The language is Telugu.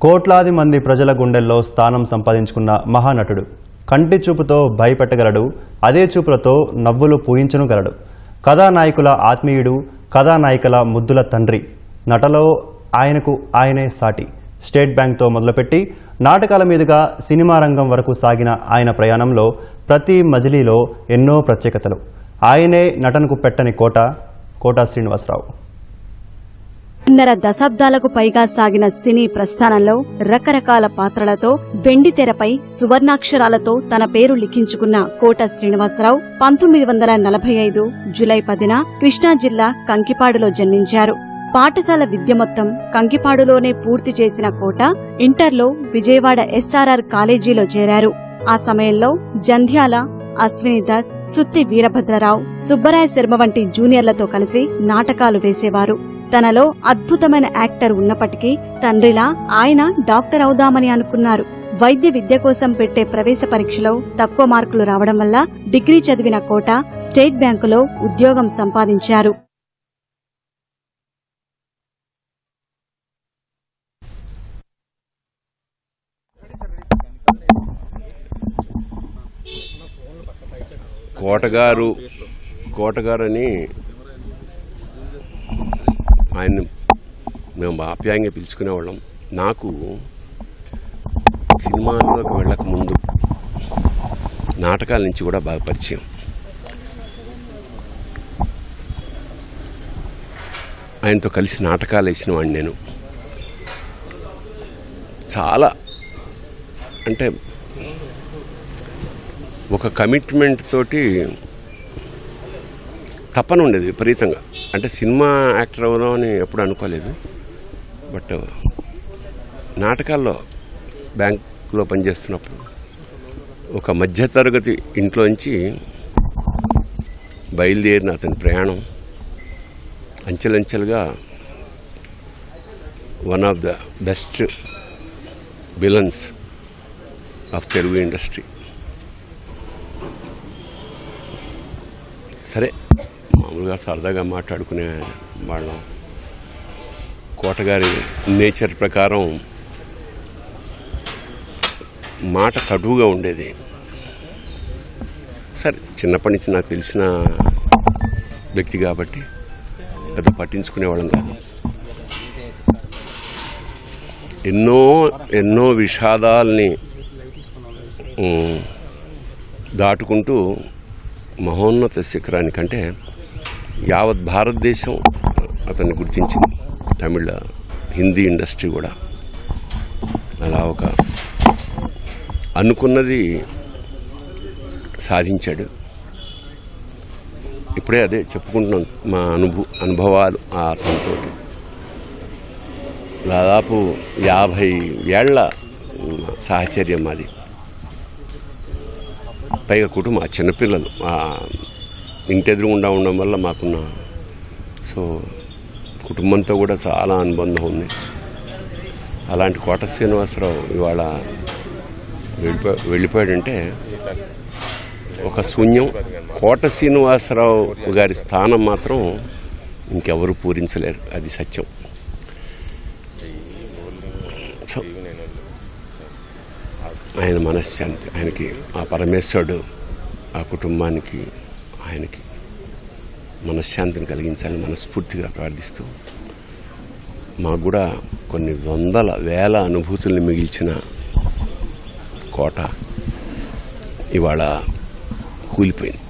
కోట్లాది మంది ప్రజల గుండెల్లో స్థానం సంపాదించుకున్న మహానటుడు. కంటి చూపుతో భయపెట్టగలడు అదే చూపులతో నవ్వులు పూయించనుగలడు. కథానాయకుల ఆత్మీయుడు కథానాయికల ముద్దుల తండ్రి. నటలో ఆయనకు ఆయనే సాటి. స్టేట్ బ్యాంక్తో మొదలుపెట్టి నాటకాల మీదుగా సినిమా రంగం వరకు సాగిన ఆయన ప్రయాణంలో ప్రతి మజిలీలో ఎన్నో ప్రత్యేకతలు. ఆయనే నటనకు పెట్టని కోట కోట శ్రీనివాసరావు. రెండున్నర దశాబ్దాలకు పైగా సాగిన సినీ ప్రస్థానంలో రకరకాల పాత్రలతో వెండి తెరపై సువర్ణాక్షరాలతో తన పేరు లిఖించుకున్న కోట శ్రీనివాసరావు పంతొమ్మిది వందల నలభై ఐదు జులై పదిన కృష్ణా జిల్లా కంకిపాడులో జన్మించారు. పాఠశాల విద్య మొత్తం కంకిపాడులోనే పూర్తి చేసిన కోట ఇంటర్లో విజయవాడ ఎస్ఆర్ఆర్ కాలేజీలో చేరారు. ఆ సమయంలో జంధ్యాల అశ్విని దత్ సుత్తి వీరభద్రరావు సుబ్బరాయ శర్మ వంటి జూనియర్లతో కలిసి నాటకాలు వేసేవారు. తనలో అద్భుతమైన యాక్టర్ ఉన్నప్పటికీ తండ్రిలా ఆయన డాక్టర్ అవుదామని అనుకున్నారు. వైద్య విద్య కోసం పెట్టే ప్రవేశ పరీక్షలో తక్కువ మార్కులు రావడం వల్ల డిగ్రీ చదివిన కోట స్టేట్ బ్యాంకులో ఉద్యోగం సంపాదించారు. కోటగారు కోటగారని ఆయన్ని మేము ఆప్యాయంగా పిలుచుకునేవాళ్ళం. నాకు సినిమాల్లోకి వెళ్ళక ముందు నాటకాల నుంచి కూడా బాగా పరిచయం. ఆయనతో కలిసి నాటకాలు వేసిన వాడిని నేను. చాలా అంటే ఒక కమిట్మెంట్ తోటి తప్పన ఉండేది విపరీతంగా. అంటే సినిమా యాక్టర్ అవుదాం అని ఎప్పుడు అనుకోలేదు. బట్ నాటకాల్లో బ్యాంకులో పనిచేస్తున్నప్పుడు ఒక మధ్యతరగతి ఇంట్లోంచి బయలుదేరిన అతని ప్రయాణం అంచెలంచెలుగా one of the best villains of Telugu industry. సరే మామూలుగా సరదాగా మాట్లాడుకునే వాళ్ళం. కోటగారి నేచర్ ప్రకారం మాట కటువుగా ఉండేది. సరే చిన్నప్పటి నుంచి నాకు తెలిసిన వ్యక్తి కాబట్టి పెద్ద పట్టించుకునేవాళ్ళం కాదు. ఎన్నో ఎన్నో విషాదాల్ని దాటుకుంటూ మహోన్నత శిఖరానికంటే యావత్ భారతదేశం అతన్ని గుర్తించింది. తమిళ హిందీ ఇండస్ట్రీ కూడా. అలా ఒక అనుకున్నది సాధించాడు. ఇప్పుడే అదే చెప్పుకుంటున్నాం మా అనుభవ అనుభవాలు ఆ అతనితో దాదాపు యాభై ఏళ్ళ సాహచర్యం అది. పైగా కుటుంబం ఆ చిన్నపిల్లలు ఇంటెదురుగుండా ఇంటి ఉండడం వల్ల మాకున్న సో కుటుంబంతో కూడా చాలా అనుబంధం ఉంది. అలాంటి కోట శ్రీనివాసరావు ఇవాళ వెళ్ళిపో వెళ్ళిపోయాడంటే ఒక శూన్యం. కోట శ్రీనివాసరావు గారి స్థానం మాత్రం ఇంకెవరు పూరించలేరు. అది సత్యం. సో ఆయన మనశ్శాంతి. ఆయనకి ఆ పరమేశ్వరుడు ఆ కుటుంబానికి ఆయనకి మనశ్శాంతిని కలిగించాలని మనస్ఫూర్తిగా ప్రార్థిస్తూ మాకు కూడా కొన్ని వందల వేల అనుభూతుల్ని మిగిల్చిన కోట ఇవాళ కూలిపోయింది.